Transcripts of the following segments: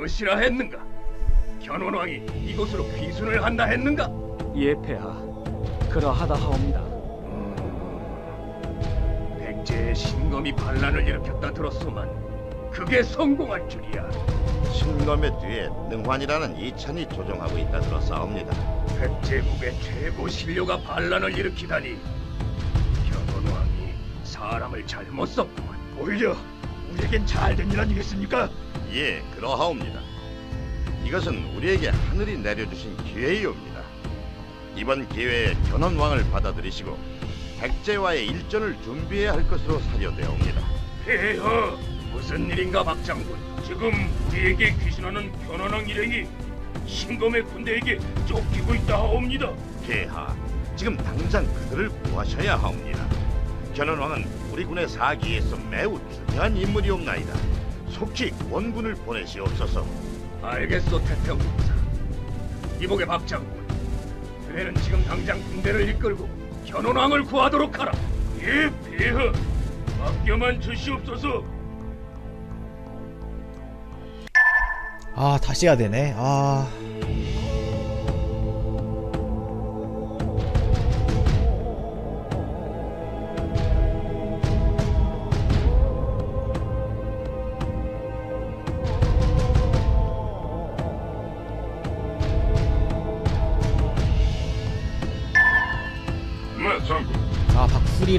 무엇이라 했는가? 견원왕이 이곳으로 귀순을 한다 했는가? 예패하 그러하다 하옵니다. 백제의 신검이 반란을 일으켰다 들었소만 그게 성공할 줄이야. 신검의 뒤에 능환이라는 이찬이 조종하고 있다 들었사옵니다. 백제국의 최고 신료가 반란을 일으키다니 견원왕이 사람을 잘못 썼구만. 오히려 우리에겐 잘 된 일 아니겠습니까? 예, 그러하옵니다. 이것은 우리에게 하늘이 내려주신 기회이옵니다. 이번 기회에 견원왕을 받아들이시고 백제와의 일전을 준비해야 할 것으로 사료되옵니다. 폐하 무슨 일인가 박장군? 지금 우리에게 귀신하는 견원왕 일행이 신검의 군대에게 쫓기고 있다 하옵니다. 폐하, 지금 당장 그들을 구하셔야 하옵니다. 견원왕은 우리 군의 사기에서 매우 중요한 인물이옵나이다. 속히 원군을 보내시옵소서. 알겠소 태평군사. 이복의 박장군. 그대는 지금 당장 군대를 이끌고 견원왕을 구하도록 하라. 예, 폐하. 맡겨만 주시옵소서. 아 다시 해야 되네 아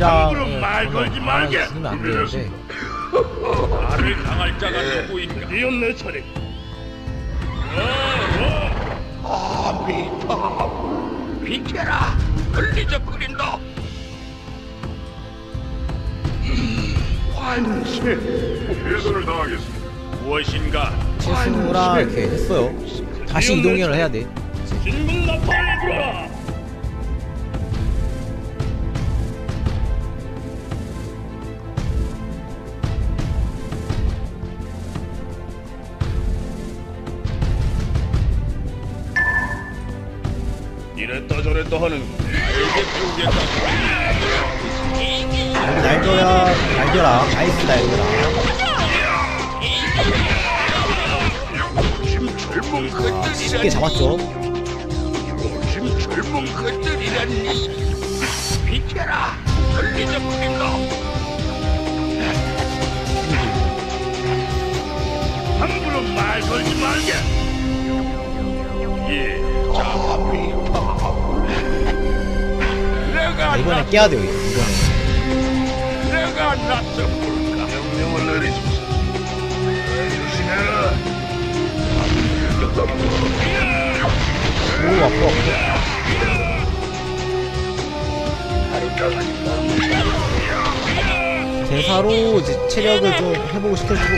박술이랑 함부로 말 걸지 말게. 안 되는데. 나를 당할 자가 누구인가? 이건 내 차례. 아미타 비켜라. 흘리적거린다. 환세 최선을 다하겠습니다. 무엇인가? 최승우랑 이렇게 했어요. 다시 이동현을 해야 돼. 진군 나팔을 불어라 이랬다 저랬다 하는 나에게 배우겠다 여기 날벼락 날벼락 아이스 요즘 젊은 것들이라니 쉽게 잡았죠? 요즘 젊은 것들이라니 비켜라 흘리적거린다 함부로 말 걸지 말게 예 자 내가 아, 이번에 깨야 돼요 이번에. 내가 낯서 볼까? 명령을 내리소서 조심해라 오 아파. 대사로 이제 체력을 좀 회복을 시켜주고.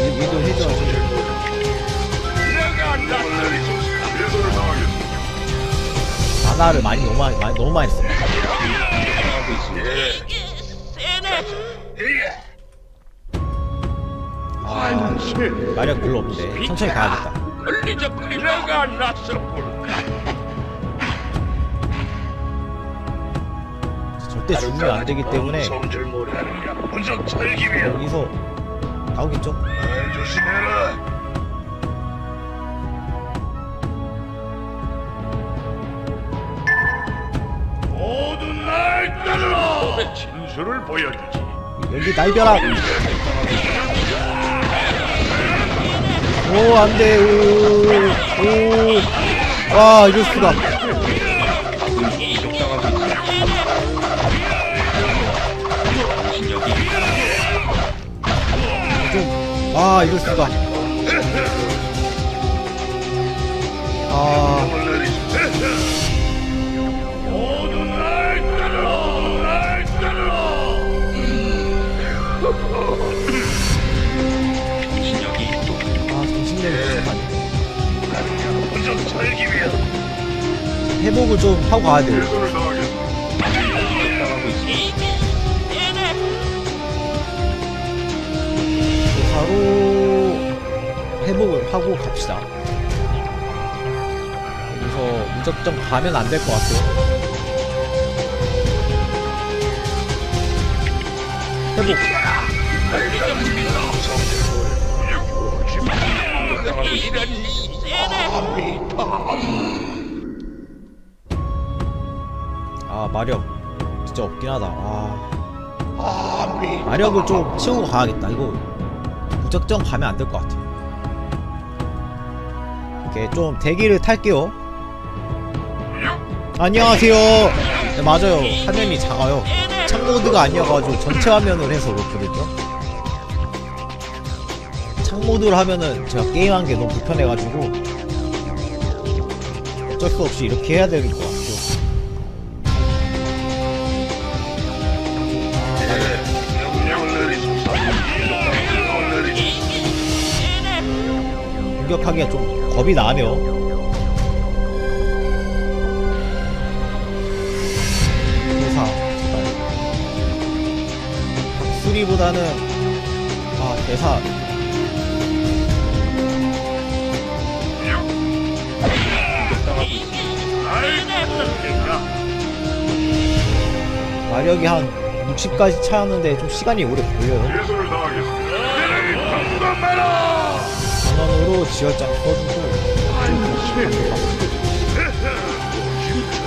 이- 얘도 해줘야지 만화를 많이 너무 많이, 많이- 너무 많이 했어 아 마력 별로 없는데 천천히 가야겠다. 절대 죽으면 안 되기 때문에 여기서 나오겠죠? 조심해라 날 따르라 진수를 보여주지. 여기 날벼락. 오 안돼. 오오와 이럴 수가. 좀아 이럴 수가. 아 분석 철기면 회복을 좀 하고 가야 다하겠습니다 바로 회복을 하고 갑시다. 여기서 무작정 가면 안 될 것 같아요. 회복. 아 마력. 진짜 없긴 하다. 아. 마력을 좀 채우고 가야겠다. 이거 무작정 가면 안 될 것 같아. 이렇게 좀 대기를 탈게요. 안녕하세요. 네, 맞아요. 화면이 작아요. 창모드가 아니어가지고 전체 화면을 해서 그렇거든요 창모드를 하면은 제가 게임한 게 너무 불편해가지고 어쩔 수 없이 이렇게 해야 될 것 같아요. 공격하기가 좀 겁이 나네요. 대사 제발. 수리보다는 아 대사 마력이 한 60까지 차였는데 좀 시간이 오래 걸려요. 다하겠습니다. 전원으로 지혈장 써주고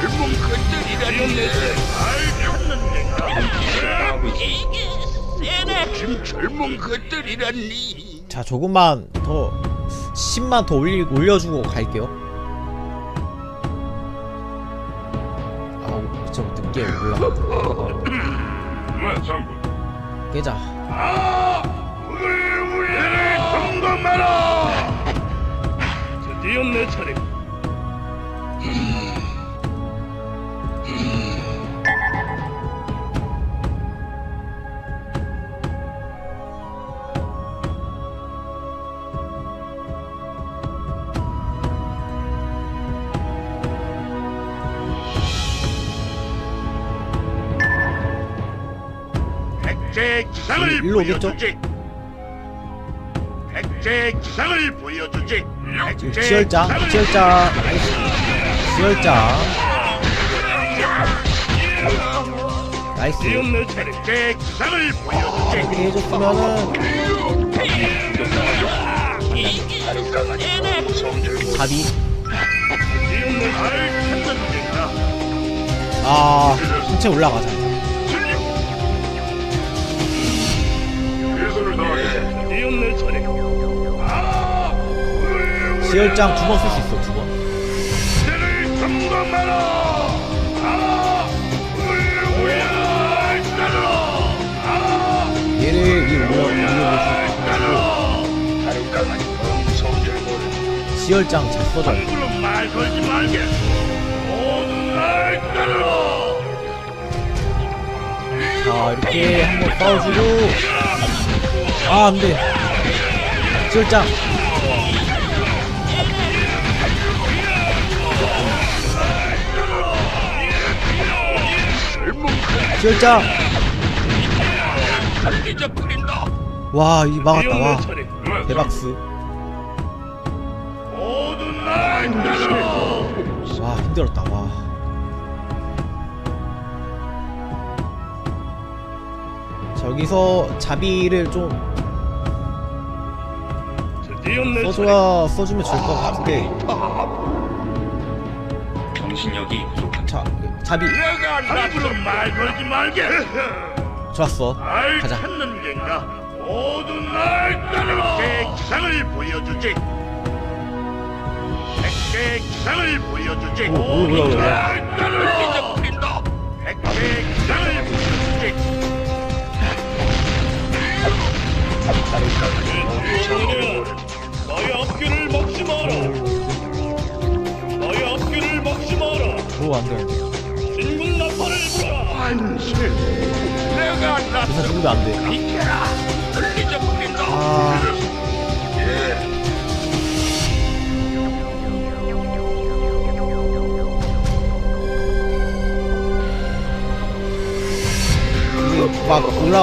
젊은 것들이라니. 날 찾는가? 지금 젊은 것들이라니. 자 조금만 더 10만 더 올리, 올려주고 갈게요. 뭐 장군? 깨자. 아, 우리를 우리를 경감하라. 드디어 내 차례. 백제 기상을 일로 오겠죠? 보여주지. 백제 기상을 보여주지. 지금 백제 지혈장, 기상을 지혈장, 나이스. 지혈장. 나이스. 드디어 내 차례. 백제 기상을 보여주지. 이렇게 해줬으면은 내 차례. 날 찾는가? 아 전체 올라가자. 지혈장 두 번 쓸 수 있어 두 번. 아, 우리를 우리를 따르라. 아, 얘를 이 올려 올려보고 지혈장 잘 써줘요. 함부로 말 걸지 말게. 모두 날 따르라. 자 이렇게 한번 싸워주고 아 안돼. 지혈장. 지혈장. 이제 뿌린다. 와이 막았다 와. 대박스. 와 힘들었다 와. 저기서 자비를 좀. 써줘야 써주면 좋을 것 같은데 정신력이 부족한 자 자비 내가 함부로 말 걸지 말게. 좋았어 날 가자 찾는 겐가? 모두 날 따르라. 백제 기상을 보여주지. 백제 기상을 보여주지. 오, 오, 뭐야, 뭐야. 날 따르라.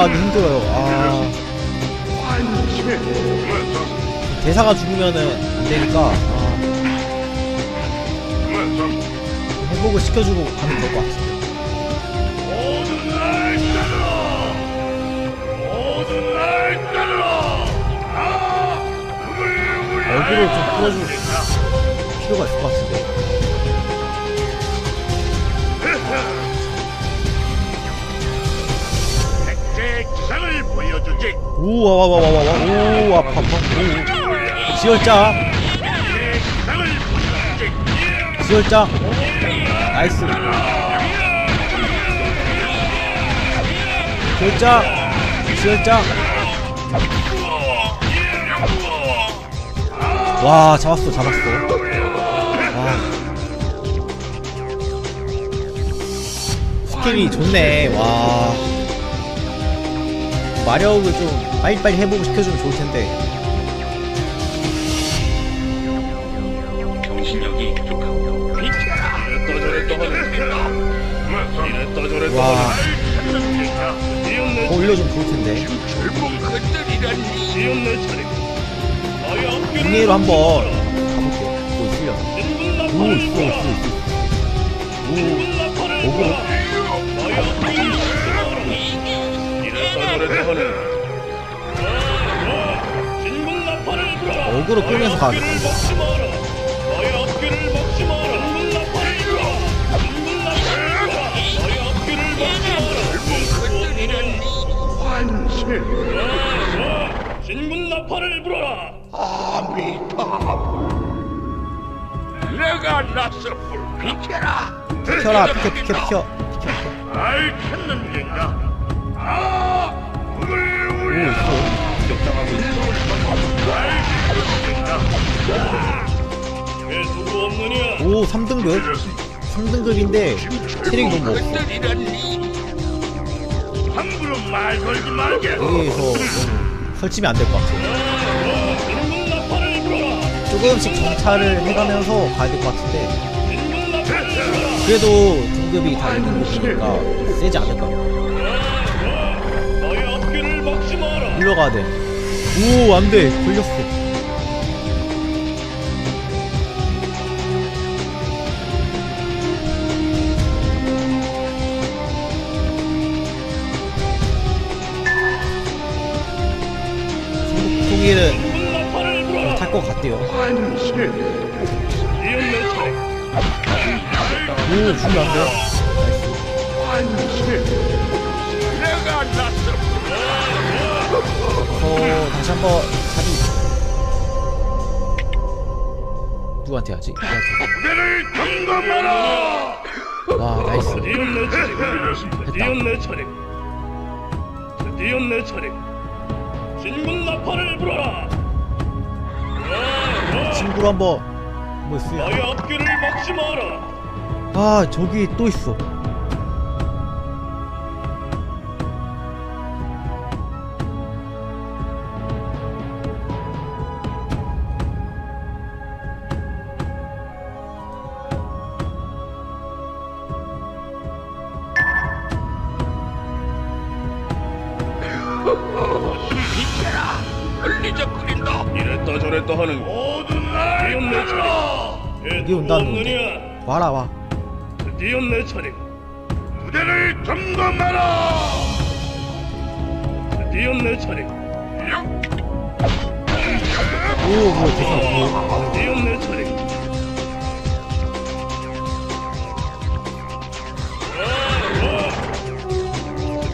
하기 힘들어요. 아. 대사가 죽으면은 안 되니까 아. 회복을 시켜주고 가면 될 것 같아요. 얼굴을 좀 풀어줄 필요가 있을 것 같은데. 기상을 보여주지. 오, 아파, 아파. 오. 보여주지. 지열자. 나이스. 지열자, 지열자. 와, 잡았어, 잡았어. 와. 스킬이 좋네, 와. 마력을 좀 빨리빨리 해보고 시켜주면 좋을 텐데. 정신력이 부족하고 와, 더 올려주면 좋을 텐데. 공예로 한번 가볼게. 뭐 있으려. 오, 있어, 있어, 있어. 오, 오그 하는 어그로 끌면서 마라. 진군 나팔을 불어라. 불어라 내가 나서볼 비켜라. 비켜라, 비켜, 비켜, 비켜. 알 찾는 겐가. 아, 울려. 있어. 오, 3등급? 3등급인데, 체력이 너무 없어. 함부로 말 걸지 말게. 여기에서 너무 설치면 안 될 것 같아. 조금씩 정찰을 해가면서 가야 될 것 같은데, 그래도 등급이 다 1등급이니까 세지 않을까. 물러가야 돼. 오, 안 돼. 걸렸어. 통일은 진군 나팔을 불어라 탈것 같대요. 오, 죽으면 안 돼. 환 어, 다시 한번 자리. 누구한테 하지? 무대를 점검하라. 와, 나이스. 드디어 내 차례 드디어 내 차례 드디어 내 차례 진군 나팔을 불어라 친구로 한번 뭐 있어요? 나의 앞길을 막지 마라 아, 저기 또 있어. 여기 누구 온다는 없느냐 와라, 와. 드디어 내 차례 무대를 점검하라. 드디어 내 차례 오, 뭐, 대상, 드디어 내 차례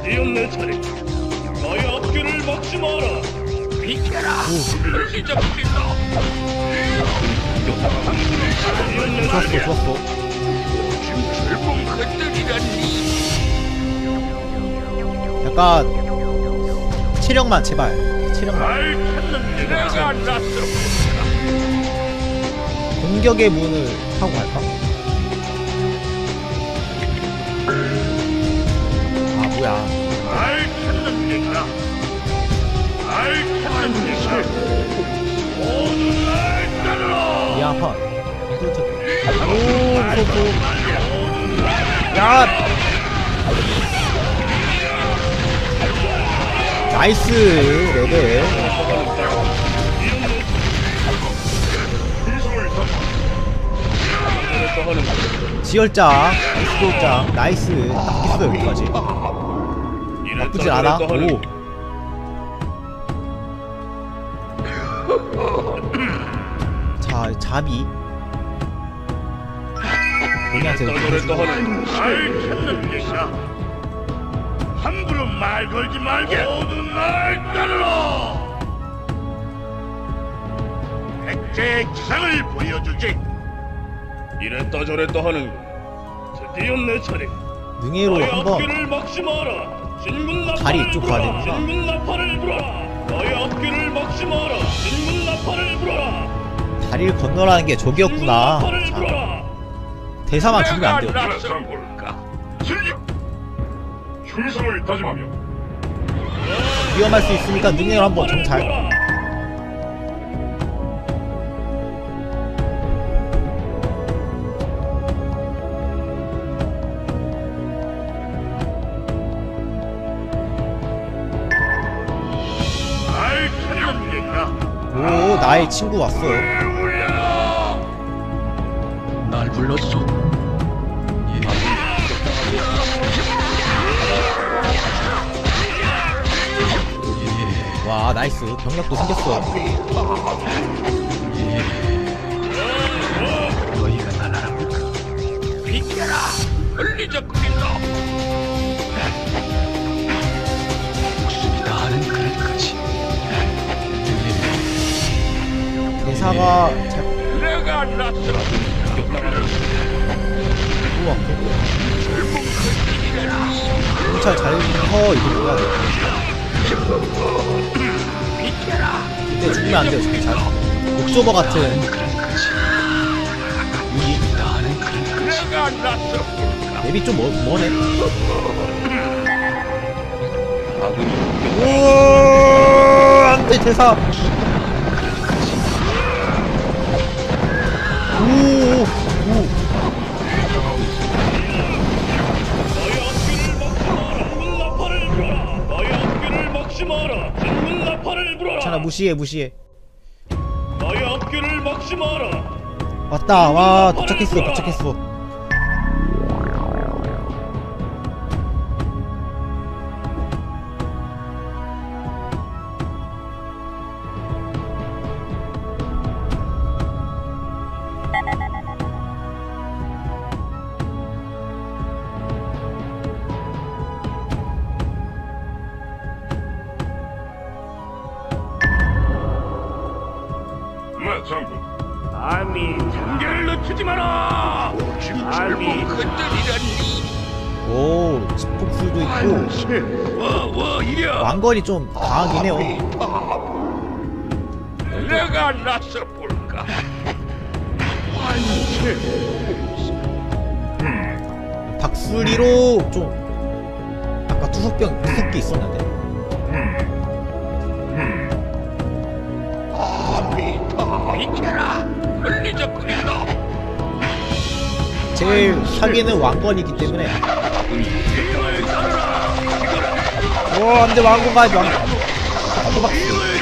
드디어 내 차례 나의 앞길을 막지 마라. 비켜라 드디어 내 좋았어, 좋았어. 약간, 체력만, 제발. 체력만. 공격의 문을 타고 갈까? 따르라. 미안한. 오, 무서워. 야! 나이스, 레벨. 지열장, 스포장, 나이스. 딱 했어, 여기까지. 나쁘진 않아. 오. 아 본인한테 하는 말 찾는 얘기다. 함부로 말 걸지 말게. 모두 날 따르라. 백제의 기상을 보여주지. 이랬다 저랬다 하는 드디어 내 차례. 능해로 너의 한번 앞길을 막지 마라. 진군 나팔을 다리 이쪽 가야 불어라. 되는구나. 진군 나팔을 불어라. 너의 앞길을 막지 마라. 진군 나팔을 불어라. 다리를 건너라는 게 저기였구나. 대사만 죽이면 안 돼요 위험할 수 있으니까 능해로 한번 찾는 얘기다. 오 나의 친구 왔어 왜 불렀소. 와 나이스 병력도 생겼어 너희가 날 알아볼까? 비켜라. 흘리적거린다. 목숨이 다하는 그날까지. 대사가 잘 내가 낯설어. 들어왔고 경찰 잘서 이거 뭐야 근데 죽으면 안 돼요 잘. 옥조버 같은. 맵이 좀 뭐, 뭐네. 아군이 오 안돼 대사. 오오 너의 앞길을 막지 마라. 진군 나팔을 불어라. 너의 앞길을 막지 마라. 진군 나팔을 불어라. 괜찮아 무시해 무시해 너의 앞길을 막지 마라. 왔다 와 도착했어 도착했어 마라. 알미. 오 집폭술도 있고 와와 이리야. 왕거리 좀 강하긴 해요 내가 낯설 볼까. 박수리로 좀 아까 투석병 투석기 있었는데 비켜라. 흘리적거린다. 제일 사기는 왕건이기 때문에 따르라. 오 안돼 왕건 가야지 왕건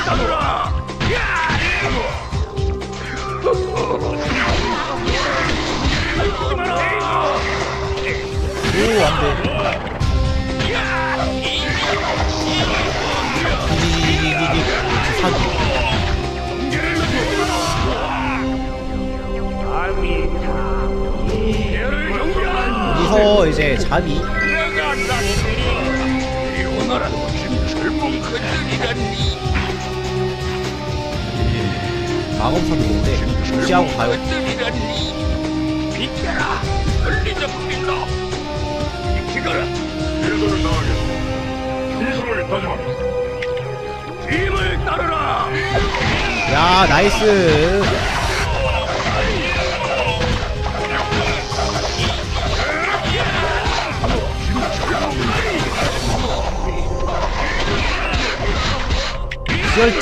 따르라. 오 안 돼 여기서 이제 내가. 젊은 그들이라니. 마검사도 있는데 무시하고 가요. 비켜라. 일도를 따르라. 야 나이스 기열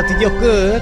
자 드디어 끝